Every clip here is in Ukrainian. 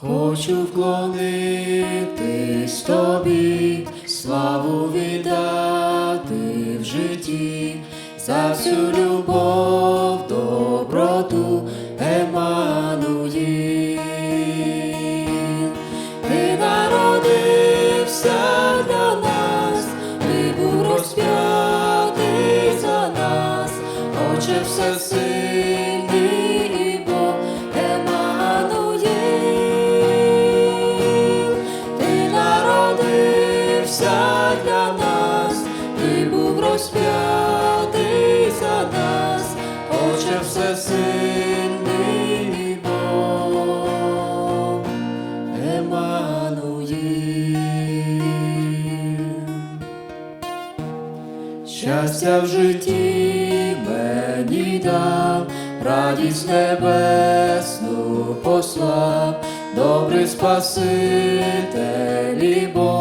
Хочу вклонитись тобі, славу віддати в житті, за всю любов, доброту, Еммануїл. Ти народився для нас, ти був розп'ятий за нас, Отче всесильний розп'ятий за нас, Отче всесильний Бог. Еммануїл. Щастя в житті мені дав, радість небесну послав, добрий Спаситель і Бог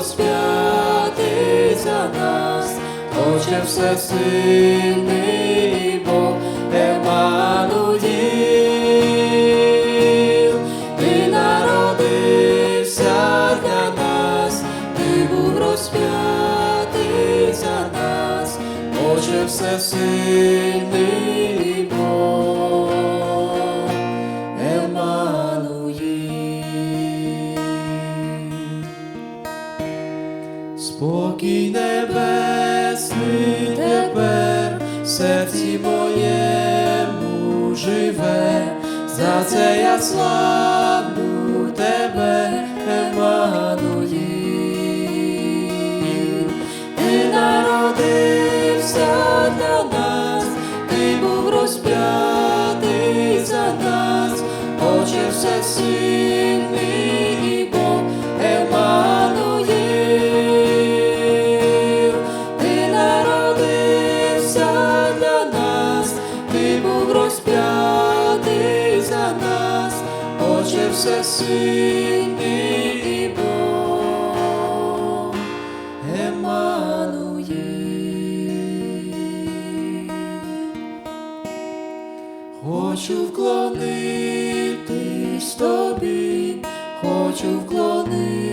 розп'ятий за нас, Отче всесильний Бог Еммануїл. Ти народився для нас, ти був розп'ятий за нас, Отче всесильний Спокій небесний тепер в серці моєму живе, за це я славлю тебе, Еммануїл. Ти народився для нас, ти був розп'ятий за нас, Отче всесильний всесильний Бог Еммануїл. Хочу вклонитись тобі, хочу вклонитись